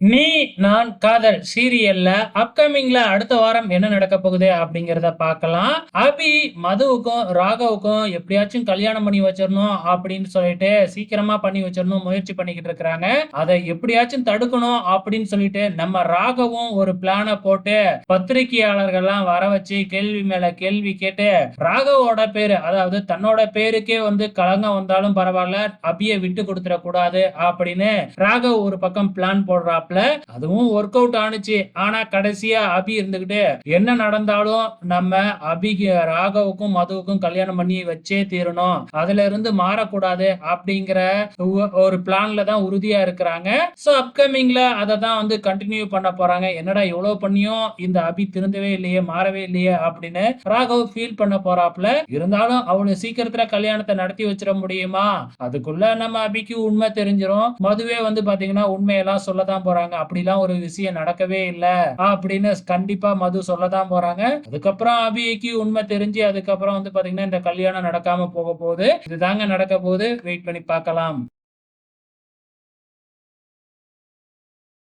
நீ நான் காதல் சீரியல்ல அப்கமிங்ல அடுத்த வாரம் என்ன நடக்க போகுது அப்படிங்கறத பார்க்கலாம். அபி மதுவுக்கும் ராகவுக்கும் எப்படியாச்சும் கல்யாணம் பண்ணி வச்சிடணும் அப்படின்னு சொல்லிட்டு சீக்கிரமா பண்ணி வச்சிடணும் முயற்சி பண்ணிக்கிட்டு இருக்கிறாங்க. அதை எப்படியாச்சும் தடுக்கணும் அப்படின்னு சொல்லிட்டு நம்ம ராகவும் ஒரு பிளான போட்டு பத்திரிகையாளர்கள்லாம் வர வச்சு கேள்வி மேல கேள்வி கேட்டு ராகவோட பேரு அதாவது தன்னோட பேருக்கே வந்து கலங்கம் வந்தாலும் பரவாயில்ல அபியை விட்டு கொடுத்துட கூடாது அப்படின்னு ராகவ் ஒரு பக்கம் பிளான் போடுறா போடுறாப்ல அதுவும் ஒர்க் அவுட் ஆனுச்சு. ஆனா கடைசியா அபி இருந்துகிட்டு என்ன நடந்தாலும் நம்ம அபி ராகவுக்கும் மதுவுக்கும் கல்யாணம் பண்ணி வச்சே தீரணும். அதுல இருந்து மாறக்கூடாது. அப்படிங்கிற ஒரு பிளான்ல தான் உறுதியா இருக்கிறாங்க. சோ அப்கமிங்ல அதை தான் வந்து கண்டினியூ பண்ண போறாங்க. என்னடா இவ்வளவு பண்ணியும் இந்த அபி திருந்தவே இல்லையே மாறவே இல்லையே அப்படின்னு ராகவ் ஃபீல் பண்ண போறாப்ல. இருந்தாலும் அவ்வளவு சீக்கிரத்துல கல்யாணத்தை நடத்தி வச்சிட முடியுமா? அதுக்குள்ள நம்ம அபிக்கு உண்மை தெரிஞ்சிடும் மதுவே வந்து பாத்தீங்கன்னா உண்மையெல்லாம் சொல்லதான் போறாங்க. அப்படிலாம் ஒரு விஷயம் நடக்கவே இல்லை. அப்படின்னு கண்டிப்பா மது சொல்லதான் போறாங்க. அதுக்கப்புறம் அபிக்கு உண்மை தெரிஞ்சு அதுக்கப்புறம் வந்து பாத்தீங்கன்னா இந்த கல்யாணம் நடக்காம போக போகுது. இதுதாங்க நடக்க போகுது. வெயிட் பண்ணி பார்க்கலாம்.